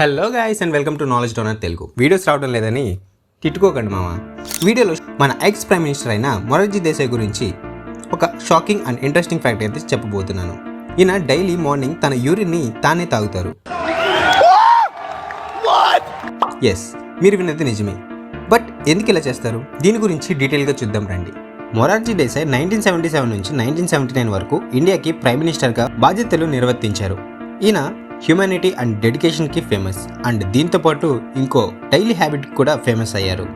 Hello guys and welcome to knowledge donor Telugu videos రావడం లేదని తిట్టుకోకండి మామ. వీడియోలో మన ఎక్స్ ప్రైమ్ మినిస్టర్ అయిన మొరార్జీ దేశాయ్ గురించి ఒక షాకింగ్ అండ్ ఇంట్రెస్టింగ్ ఫ్యాక్ట్ అయితే చెప్పబోతున్నాను. ఈయన డైలీ మార్నింగ్ తన యూరిన్ని తానే తాగుతారు. ఎస్ మీరు విన్నది నిజమే. బట్ ఎందుకు ఇలా చేస్తారు? దీని గురించి డీటెయిల్గా చూద్దాం రండి. Morarji Desai nineteen seventy seven నుంచి నైన్టీన్ సెవెంటీ నైన్ వరకు ఇండియాకి ప్రైమ్ మినిస్టర్గా బాధ్యతలు నిర్వర్తించారు. ఈయన హ్యూమానిటీ అండ్ డెడికేషన్కి ఫేమస్ అండ్ దీంతో పాటు ఇంకో డైలీ హ్యాబిట్ కూడా ఫేమస్ అయ్యారు.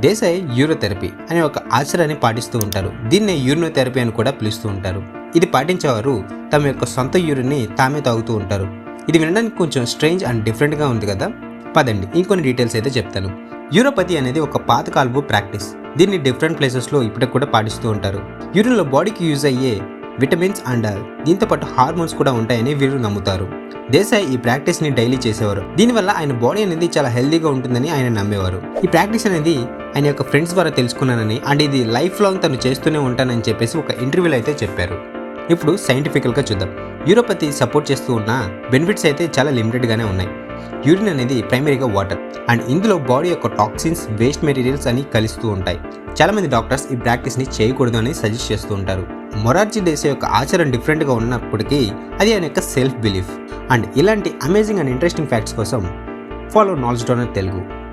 దేశాయ్ యూరోథెరపీ అనే ఒక ఆచరణని పాటిస్తూ ఉంటారు. దీన్నే యూరినోథెరపీ అని కూడా పిలుస్తూ ఉంటారు. ఇది పాటించేవారు తమ యొక్క సొంత యూరిన్ని తామే తాగుతూ ఉంటారు. ఇది వినడానికి కొంచెం స్ట్రేంజ్ అండ్ డిఫరెంట్గా ఉంది కదా? పదండి ఇంకొన్ని డీటెయిల్స్ అయితే చెప్తాను. యూరోపతి అనేది ఒక పాతకాలపు ప్రాక్టీస్ దీన్ని డిఫరెంట్ ప్లేసెస్లో ఇప్పటికి కూడా పాటిస్తూ ఉంటారు. యూరిన్లో బాడీకి యూజ్ అయ్యే విటమిన్స్ అండ్ దీంతో పాటు హార్మోన్స్ కూడా ఉంటాయని వీరు నమ్ముతారు. దేశాయ్ ఈ ప్రాక్టీస్ని డైలీ చేసేవారు. దీనివల్ల ఆయన బాడీ అనేది చాలా హెల్దీగా ఉంటుందని ఆయన నమ్మేవారు. ఈ ప్రాక్టీస్ అనేది ఆయన యొక్క ఫ్రెండ్స్ ద్వారా తెలుసుకున్నానని అండ్ ఇది లైఫ్ లాంగ్ తను చేస్తూనే ఉంటానని చెప్పేసి ఒక ఇంటర్వ్యూలో అయితే చెప్పారు. ఇప్పుడు సైంటిఫికల్గా చూద్దాం. యూరోపతి సపోర్ట్ చేస్తూ ఉన్న బెనిఫిట్స్ అయితే చాలా లిమిటెడ్గానే ఉన్నాయి. యూరిన్ అనేది ప్రైమరీగా వాటర్ అండ్ ఇందులో బాడీ యొక్క టాక్సిన్స్ వేస్ట్ మెటీరియల్స్ అని కలుస్తూ ఉంటాయి. చాలామంది డాక్టర్స్ ఈ ప్రాక్టీస్ని చేయకూడదు అని సజెస్ట్ చేస్తూ ఉంటారు. మొరార్జీ దేశ యొక్క ఆచరణ డిఫరెంట్గా ఉన్నప్పటికీ అది ఆయన యొక్క సెల్ఫ్ బిలీఫ్ అండ్ ఇలాంటి అమేజింగ్ అండ్ ఇంట్రెస్టింగ్ ఫ్యాక్ట్స్ కోసం ఫాలో నాలెడ్జ్ డోనర్ తెలుగు